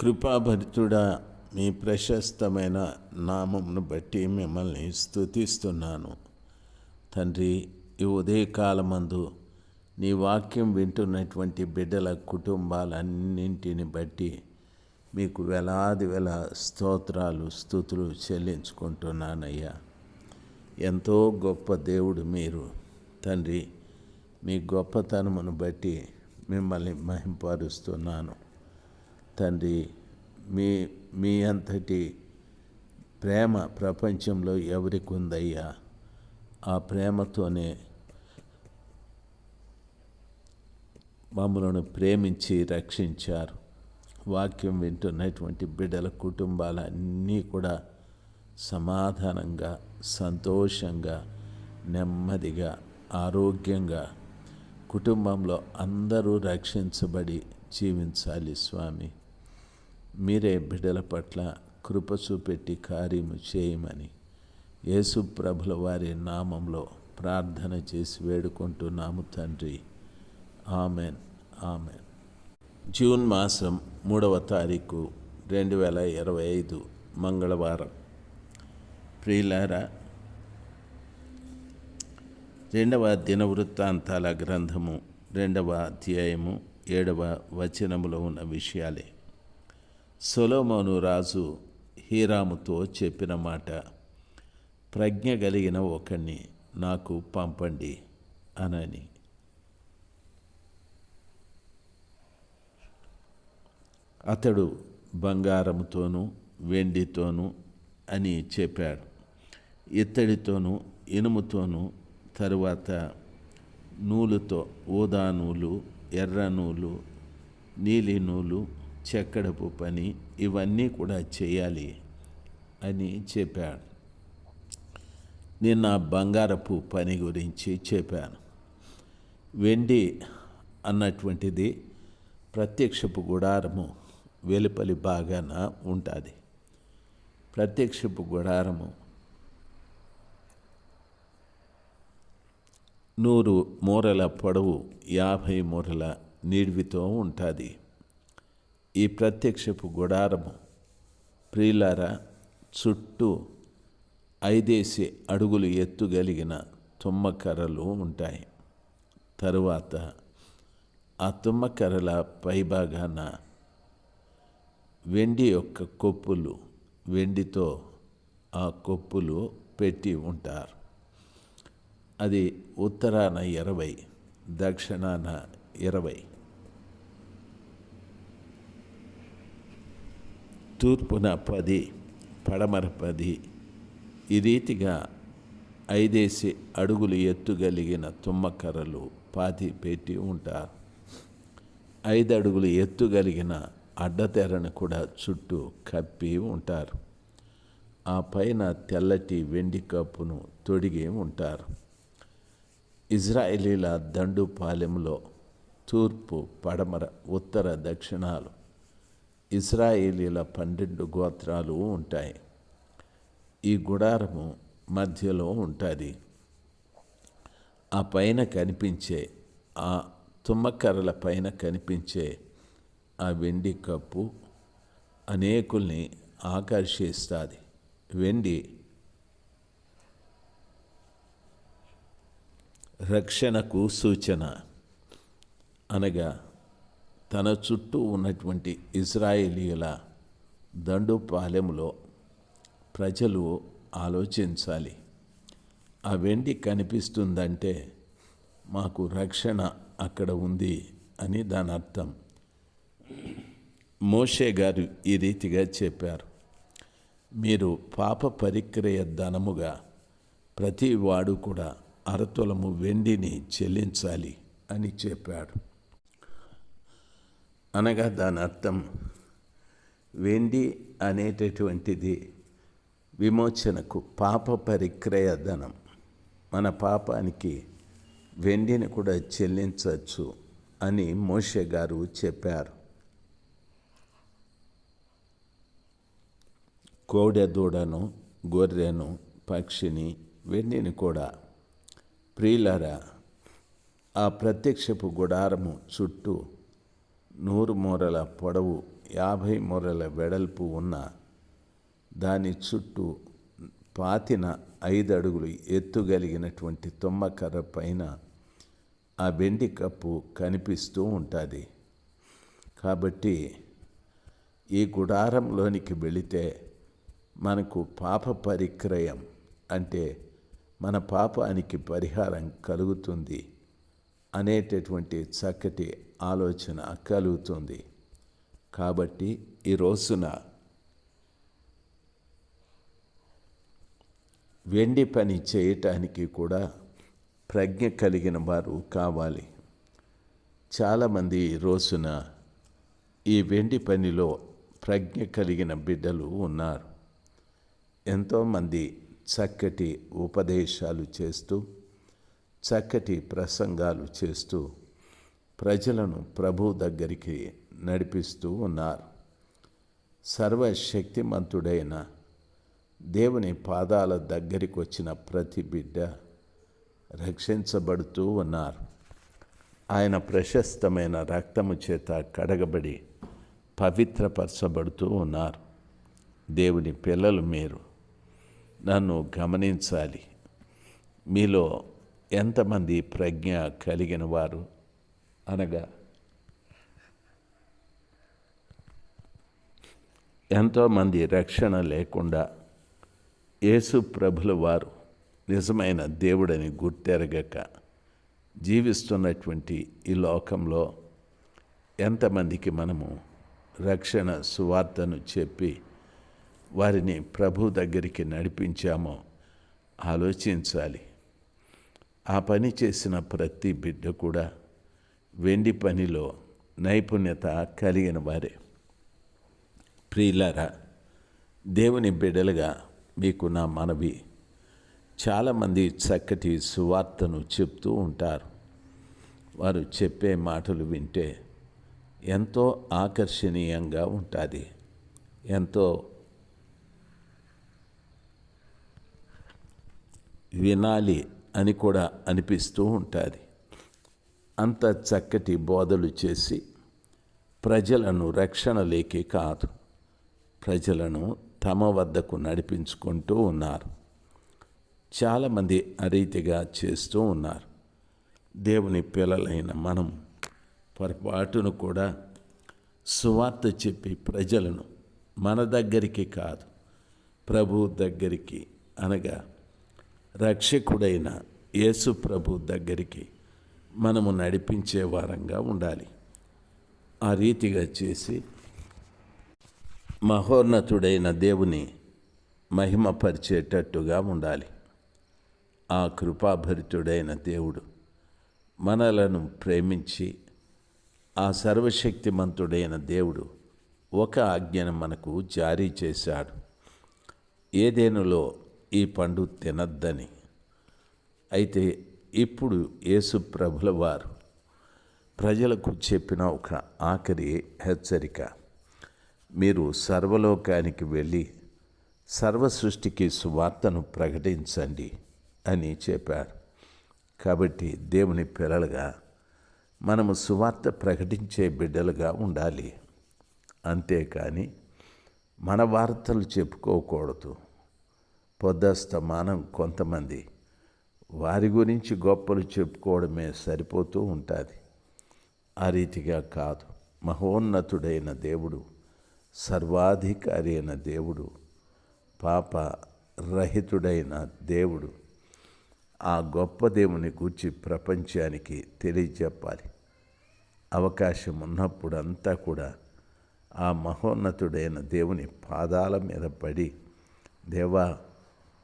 కృపాభరితుడా మీ ప్రశస్తమైన నామమును బట్టి మిమ్మల్ని స్థుతిస్తున్నాను తండ్రి ఈ ఉదయకాలమందు నీ వాక్యం వింటున్నటువంటి బిడ్డల కుటుంబాలన్నింటిని బట్టి మీకు వేలాది వేల స్తోత్రాలు స్థుతులు చెల్లించుకుంటున్నానయ్యా. ఎంతో గొప్ప దేవుడు మీరు. తండ్రి మీ గొప్పతనమును బట్టి మిమ్మల్ని మహింపరుస్తున్నాను. తండ్రి మీ మీ అంతటి ప్రేమ ప్రపంచంలో ఎవరికి ఉందయ్యా ఆ ప్రేమతోనే మమ్మలను ప్రేమించి రక్షించారు. వాక్యం వింటున్నటువంటి బిడ్డల కుటుంబాలన్నీ కూడా సమాధానంగా సంతోషంగా నెమ్మదిగా ఆరోగ్యంగా కుటుంబంలో అందరూ రక్షించబడి జీవించాలి స్వామి. మీరే బిడ్డల పట్ల కృప చూపెట్టి కార్యము చేయమని యేసు ప్రభుల వారి నామంలో ప్రార్థన చేసి వేడుకుంటున్నాము తండ్రి. ఆమెన్. ఆమెన్. జూన్ మాసం మూడవ తారీఖు రెండు వేల ఇరవై ఐదు మంగళవారం. ప్రియులారా రెండవ దినవృత్తాంతాల గ్రంథము రెండవ అధ్యాయము ఏడవ వచనములో ఉన్న విషయాలే. సొలోమోను రాజు హీరాముతో చెప్పిన మాట ప్రజ్ఞ కలిగిన ఒకణ్ణి నాకు పంపండి అనని. అతడు బంగారముతోనూ వెండితోనూ అని చెప్పాడు. ఇత్తడితోనూ ఇనుముతోనూ తరువాత నూలుతో ఊదా నూలు ఎర్ర నూలు నీలి నూలు చెక్కడపు పని ఇవన్నీ కూడా చేయాలి అని చెప్పాడు. నేను నా బంగారపు పని గురించి చెప్పాను. వెండి అన్నటువంటిది ప్రత్యక్షపు గుడారము వెలుపలి బాగాన ఉంటుంది. ప్రత్యక్షపు గుడారము నూరు మూరల పొడవు యాభై మూరల నిడివితో ఉంటుంది. ఈ ప్రత్యక్షపు గుడారము ప్రియులార చుట్టూ ఐదేసి అడుగులు ఎత్తుగలిగిన తుమ్మకర్రలు ఉంటాయి. తరువాత ఆ తుమ్మకర్రల పైభాగాన వెండి యొక్క కొప్పులు వెండితో ఆ కొప్పులు పెట్టి ఉంటారు. అది ఉత్తరాన ఇరవై దక్షిణాన ఇరవై. తూర్పున పది పడమర పది. ఈ రీతిగా ఐదేసి అడుగులు ఎత్తుగలిగిన తుమ్మకర్రలు పాతి పెట్టి ఉంటారు ఐదు అడుగులు ఎత్తుగలిగిన అడ్డతెరను కూడా చుట్టూ కప్పి ఉంటారు. ఆ పైన తెల్లటి వెండి కప్పును తొడిగి ఉంటారు. ఇజ్రాయేలీల దండుపాలెంలో తూర్పు పడమర ఉత్తర దక్షిణాలు ఇస్రాయేలీల పన్నెండు గోత్రాలు ఉంటాయి. ఈ గుడారము మధ్యలో ఉంటుంది. ఆ పైన కనిపించే ఆ తుమ్మకర్రల పైన కనిపించే ఆ వెండి కప్పు అనేకుల్ని ఆకర్షిస్తుంది. వెండి రక్షణకు సూచన అనగా తన చుట్టూ ఉన్నటువంటి ఇజ్రాయేలీల దండుపాలెంలో ప్రజలు ఆలోచించాలి. ఆ వెండి కనిపిస్తుందంటే మాకు రక్షణ అక్కడ ఉంది అని దాని అర్థం. మోషే గారు ఈ రీతిగా చెప్పారు. మీరు పాప పరిక్రియ ధనముగా ప్రతి వాడు కూడా అరతులము వెండిని చెల్లించాలి అని చెప్పాడు. అనగా దాని అర్థం వెండి అనేటటువంటిది విమోచనకు పాప పరిక్రయ ధనం. మన పాపానికి వెండిని కూడా చెల్లించవచ్చు అని మోషే గారు చెప్పారు. కోడె దూడను గొర్రెను పక్షిని వెండిని కూడా ప్రియులరా ఆ ప్రత్యక్షపు గుడారము చుట్టూ నూరు మూరల పొడవు యాభై మూరల వెడల్పు ఉన్న దాని చుట్టూ పాతిన ఐదు అడుగులు ఎత్తుగలిగినటువంటి తుమ్మకర్ర పైన ఆ వెండి కప్పు కనిపిస్తూ ఉంటుంది. కాబట్టి ఈ గుడారంలోనికి వెళితే మనకు పాప పరిక్రయం అంటే మన పాపానికి పరిహారం కలుగుతుంది. అనేటటువంటి చక్కటి ఆలోచన కలుగుతుంది. కాబట్టి ఈ రోజున వెండి పని చేయటానికి కూడా ప్రజ్ఞ కలిగిన వారు కావాలి. చాలామంది ఈ రోజున ఈ వెండి పనిలో ప్రజ్ఞ కలిగిన బిడ్డలు ఉన్నారు. ఎంతోమంది చక్కటి ఉపదేశాలు చేస్తూ చక్కటి ప్రసంగాలు చేస్తూ ప్రజలను ప్రభు దగ్గరికి నడిపిస్తూ ఉన్నారు. సర్వశక్తిమంతుడైన దేవుని పాదాల దగ్గరికి వచ్చిన ప్రతి బిడ్డ రక్షించబడుతూ ఉన్నారు. ఆయన ప్రశస్తమైన రక్తము చేత కడగబడి పవిత్రపరచబడుతూ ఉన్నారు. దేవుని పిల్లలు మీరు నన్ను గమనించాలి. మీలో ఎంతమంది ప్రజ్ఞ కలిగిన వారు? అనగా ఎంతోమంది రక్షణ లేకుండా యేసు ప్రభుల వారు నిజమైన దేవుడని గుర్తెరగక జీవిస్తున్నటువంటి ఈ లోకంలో ఎంతమందికి మనము రక్షణ సువార్తను చెప్పి వారిని ప్రభు దగ్గరికి నడిపించామో ఆలోచించాలి. ఆ పని చేసిన ప్రతి బిడ్డ కూడా వెండి పనిలో నైపుణ్యత కలిగిన వారే. ప్రియులారా దేవుని బిడ్డలుగా మీకు నా మనవి. చాలామంది చక్కటి సువార్తను చెప్తూ ఉంటారు. వారు చెప్పే మాటలు వింటే ఎంతో ఆకర్షణీయంగా ఉంటుంది. ఎంతో వినాలి అని కూడా అనిపిస్తూ ఉంటుంది. అంత చక్కటి బోధలు చేసి ప్రజలను రక్షణలేకి కాదు ప్రజలను తమ వద్దకు నడిపించుకుంటూ ఉన్నారు. చాలామంది అరీతిగా చేస్తూ ఉన్నారు. దేవుని పిల్లలైన మనం పొరపాటును కూడా సువార్త చెప్పి ప్రజలను మన దగ్గరికి కాదు ప్రభు దగ్గరికి అనగా రక్షకుడైన యేసు ప్రభు దగ్గరికి మనము నడిపించే వారంగా ఉండాలి. ఆ రీతిగా చేసి మహోన్నతుడైన దేవుని మహిమపరిచేటట్టుగా ఉండాలి. ఆ కృపాభరితుడైన దేవుడు మనలను ప్రేమించి ఆ సర్వశక్తిమంతుడైన దేవుడు ఒక ఆజ్ఞను మనకు జారీ చేశాడు. ఏదేనులో ఈ పండు తినద్దని. అయితే ఇప్పుడు యేసు ప్రభుల వారు ప్రజలకు చెప్పిన ఒక ఆఖరి హెచ్చరిక మీరు సర్వలోకానికి వెళ్ళి సర్వ సృష్టికి సువార్తను ప్రకటించండి అని చెప్పారు. కాబట్టి దేవుని పిల్లలుగా మనము సువార్త ప్రకటించే బిడ్డలుగా ఉండాలి. అంతేకాని మన వార్తలు చెప్పుకోకూడదు. పొద్దస్తమానం కొంతమంది. వారి గురించి గొప్పలు చెప్పుకోవడమే సరిపోతూ ఉంటుంది. ఆ రీతిగా కాదు. మహోన్నతుడైన దేవుడు సర్వాధికారి అయిన దేవుడు పాప రహితుడైన దేవుడు. ఆ గొప్ప దేవుని గూర్చి ప్రపంచానికి తెలియజెప్పాలి. అవకాశం ఉన్నప్పుడంతా కూడా ఆ మహోన్నతుడైన దేవుని పాదాల మీద పడి దేవా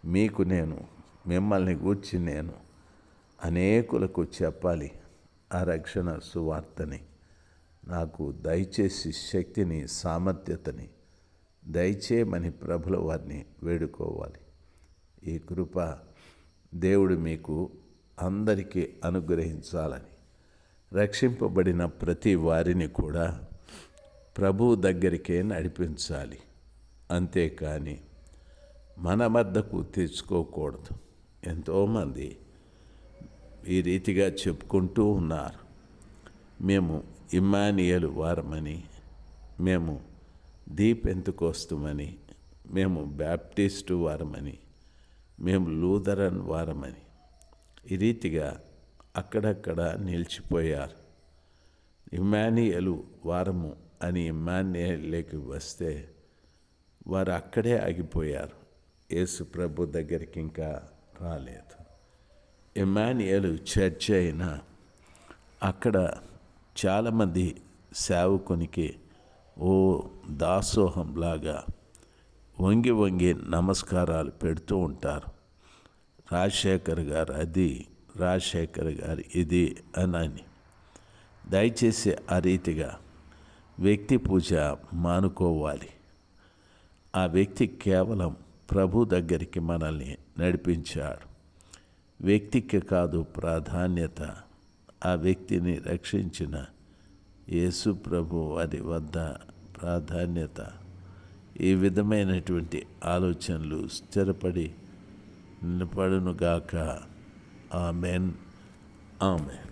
మీకు నేను మిమ్మల్ని గూర్చి నేను అనేకులకు చెప్పాలి. ఆ రక్షణ సువార్తని నాకు దయచేసి శక్తిని సామర్థ్యతని దయచేయమని ప్రభుల వారిని వేడుకోవాలి. ఈ కృప దేవుడు మీకు అందరికీ అనుగ్రహించాలని. రక్షింపబడిన ప్రతి వారిని కూడా ప్రభువు దగ్గరికే నడిపించాలి. అంతేకాని మన వద్దకు తెచ్చుకోకూడదు ఎంతోమంది ఈ రీతిగా చెప్పుకుంటూ ఉన్నారు. మేము ఇమ్మానియలు వారమని మేము దీప్ మేము బ్యాప్టిస్టు వారమని మేము లూథరన్ వారమని ఈ రీతిగా అక్కడక్కడ నిలిచిపోయారు. ఇమానియలు వారము అని ఇమానియల్లోకి వస్తే వారు అక్కడే ఆగిపోయారు. యేసు ప్రభు దగ్గరికి ఇంకా రాలేదు. ఇమానియలు చర్చ్ అయినా అక్కడ చాలామంది సేవకునికి ఓ దాసోహంలాగా వంగి వంగి నమస్కారాలు పెడుతూ ఉంటారు. రాజశేఖర్ గారు అది రాజశేఖర్ గారు ఇది అని దయచేసి ఆ రీతిగా వ్యక్తి పూజ మానుకోవాలి. ఆ వ్యక్తి కేవలం ప్రభు దగ్గరికి మనల్ని నడిపించాడు. వ్యక్తికి కాదు ప్రాధాన్యత. ఆ వ్యక్తిని రక్షించిన యేసు ప్రభు వారి వద్ద ప్రాధాన్యత. ఈ విధమైనటువంటి ఆలోచనలు స్థిరపడి నిలబడునుగాక. ఆమెన్. ఆమెన్.